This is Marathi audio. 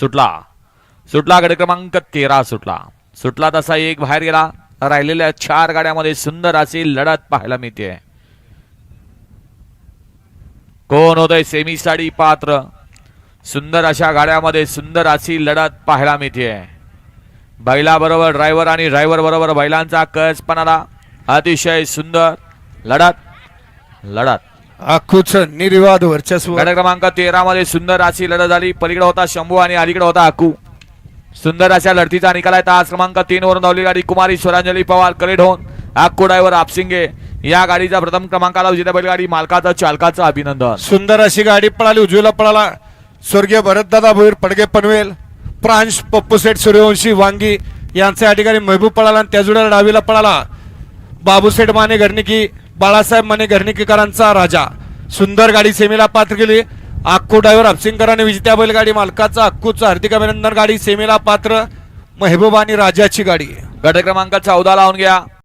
सुटला. सुटला गड क्रमांक तेरा सुटला. सुटला तसा एक बाहेर गेला. राहिलेल्या चार गाड्यामध्ये सुंदर अशी लढत पाहायला मिळते. कोण उदय सेमी साडी पात्र? सुंदर अशा गाड्यामध्ये सुंदर अशी लढत पाहायला मिळते. बैलाबरोबर ड्रायव्हर आणि ड्रायव्हर बरोबर बैलांचा कसपणाला अतिशय सुंदर लढत लढत. आखूच निर्विवाद वर्चस्व. गट क्रमांक तेरा मध्ये सुंदर अशी लढत झाली. पलीकडे होता शंभू आणि अलीकडे होता अकू सुंदर अशा लढतीचा निकाल आहे. तास क्रमांक तीन वरून धावली गाडी कुमारी स्वरांजली पवार कलेट होऊन अक्कू ड्रायव्हर आपसिंगे. या गाडीचा प्रथम क्रमांकाला विजेता बैलगाडी मालकाचं चालकाचं अभिनंदन. सुंदर अशी गाडी पळाली. उजवीला पळाला स्वर्गीय भरतदादा भोईर पडगे पनवेल प्रांश पप्पूसेठ सूर्यवंशी वांगी यांचे या ठिकाणी महबूब पळाला आणि त्याजुड्या डावीला पळाला. बाबूसेठ माने घरणिकी बाळासाहेब माने घरणिकीकरांचा राजा. सुंदर गाडी सेमीला पात्र केली. आखू ड्रायव्हर अपसिंगकरांनी विजेत्या बैलगाडी मालकाचा अक्कूचं हार्दिक अभिनंदन गाडी सेमीला पात्र. महबूब आणि राजाची गाडी. गट क्रमांक चौदा लावून घ्या.